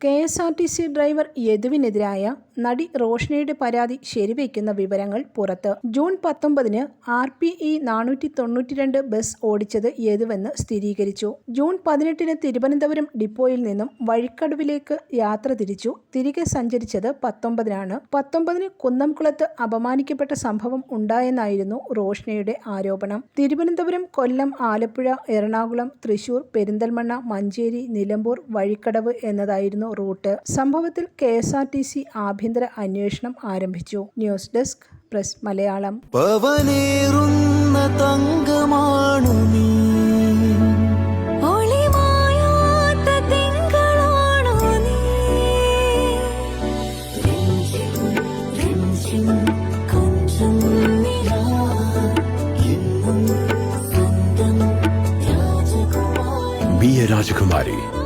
K S R T C driver യദുവിനെതിരായ നടി റോഷ്നയുടെ പരാതി ശരിവയ്ക്കുന്ന വിവരങ്ങൾ പുറത്ത്. ജൂൺ പത്തൊമ്പതിന് ആർ പി ഇ നാനൂറ്റി തൊണ്ണൂറ്റിരണ്ട് ബസ് ഓടിച്ചത് യദുവെന്ന് സ്ഥിരീകരിച്ചു. ജൂൺ പതിനെട്ടിന് തിരുവനന്തപുരം ഡിപ്പോയിൽ നിന്നും വഴിക്കടവിലേക്ക് യാത്ര തിരിച്ചു. തിരികെ സഞ്ചരിച്ചത് പത്തൊമ്പതിനാണ്. പത്തൊമ്പതിന് കുന്നംകുളത്ത് അപമാനിക്കപ്പെട്ട സംഭവം ഉണ്ടായെന്നായിരുന്നു റോഷ്നയുടെ ആരോപണം. തിരുവനന്തപുരം കൊല്ലം ആലപ്പുഴ എറണാകുളം തൃശൂർ പെരിന്തൽമണ്ണ മഞ്ചേരി നിലമ്പൂർ വഴിക്കടവ് എന്നതായിരുന്നു റൂട്ട് സംഭവത്തിൽ K S R T C ആഭ്യന്തര അന്വേഷണം ആരംഭിച്ചു. News desk press Malayalam. തങ്കമാണു നീ. രാജകുമാരി.